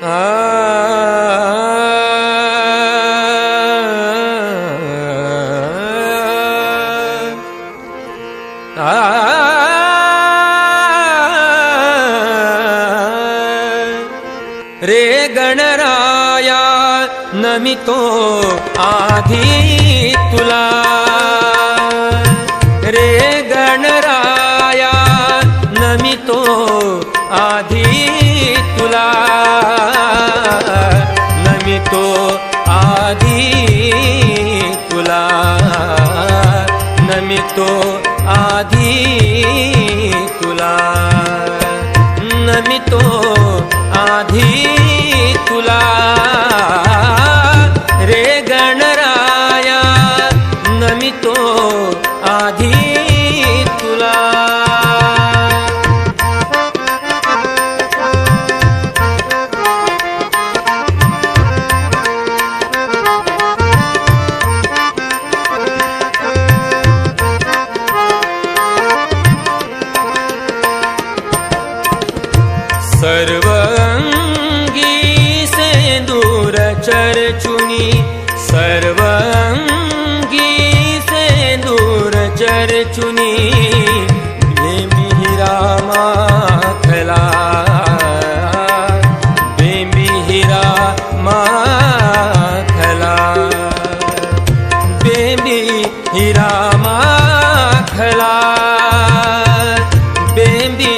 रे गणराया नमितो आधी तुला. रे गणराया नमितो आधी तो आधी तुला नमितो आधी तुला सर्वङ्गी से दूर चर चुनी सर्वङ्गी से दूर चर चुनी बेबी रामा खला बेबी हिरा मा खला बेबी हिरा मा खला बेबी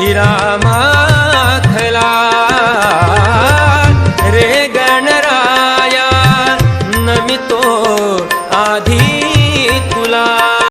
हिरा मा विठ्ठला रे गणराया नमितो आधी